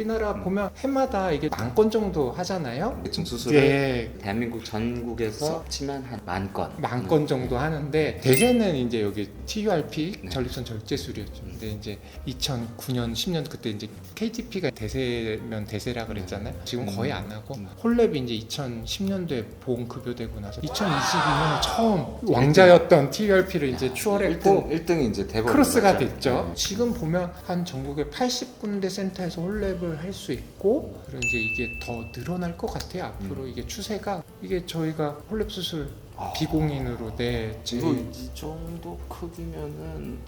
우리나라 보면 해마다 이게 만 건 정도 하잖아요. 지금 수술을 예, 대한민국 전국에서 치면 한 만 건. 만 건 정도 하는데 대세는 이제 여기 TURP 네. 전립선 절제술이었죠. 근데 이제 2009년 10년 그때 이제 KTP가 대세면 대세라 그랬잖아요. 지금 거의 안 하고 음. 홀랩이 이제 2010년도에 보험 급여되고 나서 2022년에 처음 왕자였던 TURP를 이제 추월했고 1등, 1등이 이제 대법원 크로스가 됐죠. 지금 보면 한 전국에 80군데 센터에서 홀랩을 할 수 있고 그리고 이제 이게 더 늘어날 것 같아요. 앞으로 이게 추세가 이게 저희가 홀랩 수술 아. 비공인으로 네 제일 이거 이 정도 크기면은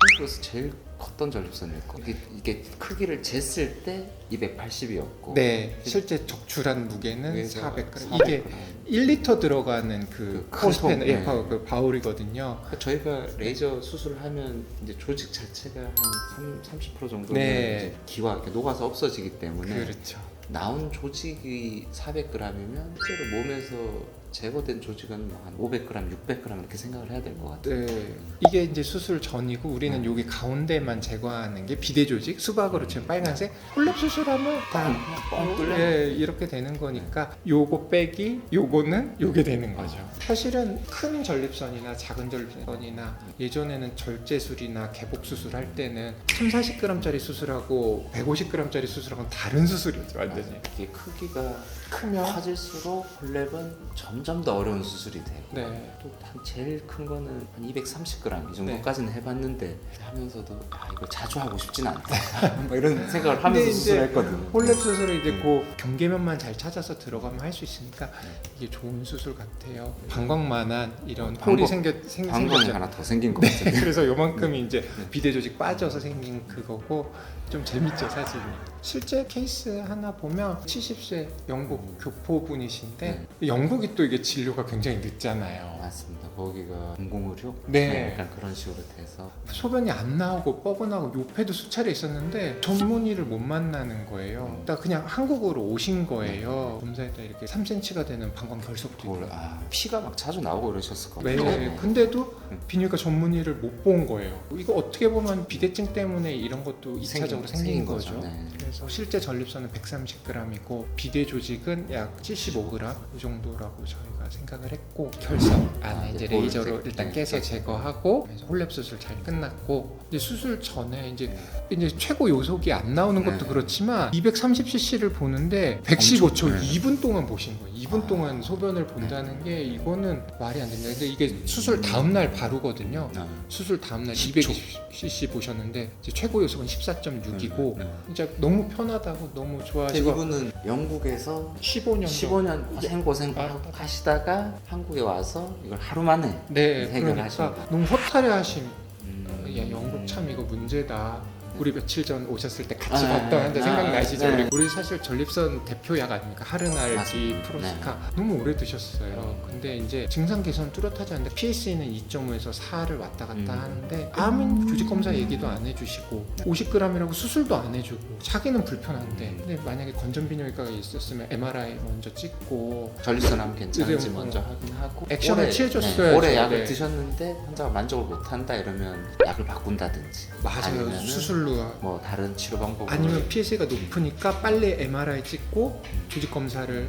한국에서 제일 컸던 전립선일 거. 이게, 이게 크기를 쟀을 때 280이었고. 네 실제 적출한 무게는 400g 400g. 이게 1리터 들어가는 그 그큰 포스펜 통, 예, 네. 바- 그 바울이거든요. 그러니까 저희가 레이저 수술을 하면 이제 조직 자체가 한 3, 30% 정도는 네. 이제 기와 이렇게 녹아서 없어지기 때문에 그렇죠. 나온 조직이 400g이면 실제로 몸에서 제거된 조직은 뭐한 500g, 600g 이렇게 생각을 해야 될 것 같아요. 네 이게 이제 수술 전이고 우리는 음. 여기 가운데만 제거하는 게 비대 조직 수박으로 치면 빨간색 홀랩 수술하면 다 뻥 뚫려. 예, 이렇게 되는 거니까 요거 빼기 요거는 요게 되는 거죠. 사실은 큰 전립선이나 작은 전립선이나 예전에는 절제술이나 개복 수술 할 때는 3, 40g짜리 수술하고 150g짜리 수술하고는 다른 수술이었죠, 완전히. 이게 크기가 크면 커질수록 홀랩은 점점 더 어려운 수술이 돼요. 네. 또 한 제일 큰 거는 한 230g 이 정도까지는 해봤는데 하면서도 아 이거 자주 하고 싶진 않다. 뭐 이런 생각을 하면서 근데 이제 수술했거든요. 홀랩 수술을 이제 음. 그 경계면만 잘 찾아서 들어가면 할 수 있으니까 네. 이게 좋은 수술 같아요. 방광만한 이런 방광- 홀이 생겨 생, 방광이 생겼죠. 하나 더 생긴 것 네, 같은데. 그래서 요만큼이 이제 네. 비대 조직 빠져서 생긴 그거고 좀 재밌죠 사실. 실제 케이스 하나 보면 70세 영국 음. 교포분이신데 영국이 또 이게 진료가 굉장히 늦잖아요. 맞습니다. 거기가 공공의료 네. 약간 그런 식으로 돼서 소변이 안 나오고 뻐근하고 요패도 수차례 있었는데 전문의를 못 만나는 거예요. 그러니까 그냥 한국으로 오신 거예요. 검사에다 이렇게 3cm가 되는 방광 결석도 그걸 있고. 아, 피가 막 자주 나오고 그러셨을 것 네, 같아요. 근데도 음. 비뇨기과 전문의를 못 본 거예요. 이거 어떻게 보면 비대증 때문에 이런 것도 2차적으로 생긴, 거죠. 네. 그래서 실제 전립선은 130g이고 비대 조직은 약 75g 이 정도라고 저희가 생각을 했고 결석 안에 아, 이제 네, 볼 레이저로 때, 일단 네, 깨서 네. 제거하고 그래서 홀랩 수술 잘 끝났고 이제 수술 전에 이제 이제 최고 요속이 안 나오는 것도 네. 그렇지만 230cc를 보는데 115초 엄청, 네. 2분 동안 보신 거예요. 2분 아. 동안 소변을 본다는 게 이거는 말이 안 됩니다. 근데 이게 수술 다음 날 바로거든요. 아, 수술 다음 날 10초. 220cc 보셨는데 최고 요속은 14.6이고 네, 네. 진짜 너무 편하다고 너무 근데 좋아하시고 이분은 영국에서 15년 15년 고생고생 아. 하시다가 한국에 와서 이걸 하루 만에 네 해결하신 그러니까. 너무 허탈해 하심 음. 야 영국 참 이거 문제다 우리 며칠 전 오셨을 때 같이 아, 봤던 한데 아, 생각나시죠? 네. 우리, 사실 전립선 대표약 아닙니까? 하르날기. 프로스카 너무 오래 드셨어요. 근데 이제 증상 개선 뚜렷하지 않는데 PS는 2.5에서 4를 왔다 갔다 음. 하는데 암인 조직 검사 얘기도 안 해주시고 50g이라고 수술도 안 해주고 자기는 불편한데 근데 만약에 건전비뇨기과가 있었으면 MRI 먼저 찍고 전립선 하면 괜찮은지 먼저 확인하고 액션을 오래- 취해줬어야죠. 네, 오래 약을 네. 드셨는데 환자가 만족을 못한다 이러면 약을 바꾼다든지 맞아요 수술로 뭐 다른 치료 방법으로 아니면 PS가 높으니까 빨리 MRI 찍고 조직 검사를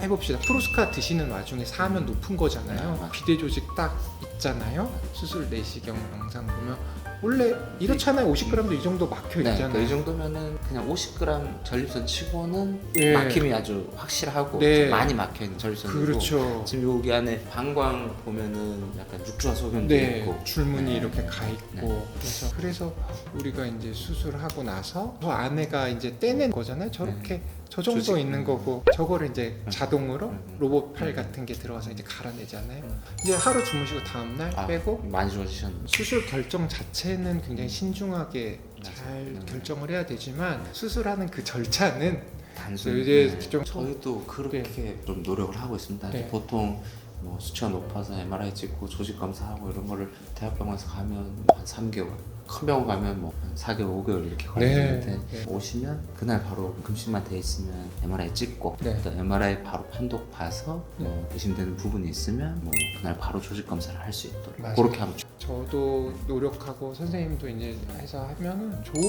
해봅시다. 프로스카 드시는 와중에 사하면 높은 거잖아요. 네. 비대 조직 딱 있잖아요. 수술 내시경 영상 보면 원래 이렇잖아요. 50g도 이 정도 막혀 네, 있잖아요. 그이 정도면은 그냥 50g 전립선 치고는 예. 막힘이 아주 확실하고 네. 좀 많이 막혀 있는 전립선이고 그렇죠. 지금 여기 안에 방광 보면은 약간 육주화 소견도 네, 있고 줄무늬 네. 이렇게 가 있고 네. 그래서 그래서 우리가 이제 수술하고 나서 저 안에가 이제 떼낸 거잖아요. 저렇게 저 정도 네. 조직. 있는 거고 저거를 이제 음. 자동으로 음. 로봇 팔 음. 같은 게 들어가서 이제 갈아내잖아요. 음. 이제 하루 주무시고 다음 날 아, 빼고 많이 좋아지셨는데 수술 결정 자체는 굉장히 신중하게. 잘 음. 결정을 해야 되지만 수술하는 그 절차는 단순히 이제 네. 좀- 저희도 그렇게 좀 노력을 하고 있습니다. 네. 보통 뭐 수치가 높아서 MRI 찍고 조직 검사하고 이런 거를 대학병원에서 가면 한 3개월 큰 병원 가면 뭐 4개월, 5개월 이렇게 네. 걸리는데 네. 오시면 그날 바로 금식만 돼 있으면 MRI 찍고 네. 또 MRI 바로 판독 봐서 뭐 의심되는 부분이 있으면 뭐 그날 바로 조직 검사를 할 수 있도록 맞아요. 그렇게 하면 좋- 저도 노력하고 선생님도 이제 해서 하면은 좋은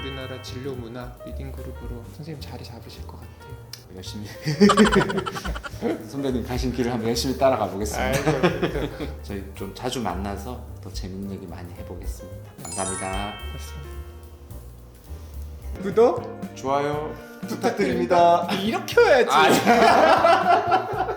우리나라 진료 문화 리딩 그룹으로 선생님 자리 잡으실 것 같아요. 열심히 선배님 가신 길을 한번 열심히 따라가 보겠습니다. 아이고, 저희 좀 자주 만나서 더 재밌는 얘기 많이 해보겠습니다. 감사합니다. 구독 좋아요 부탁드립니다. 이렇게 해야지. 아,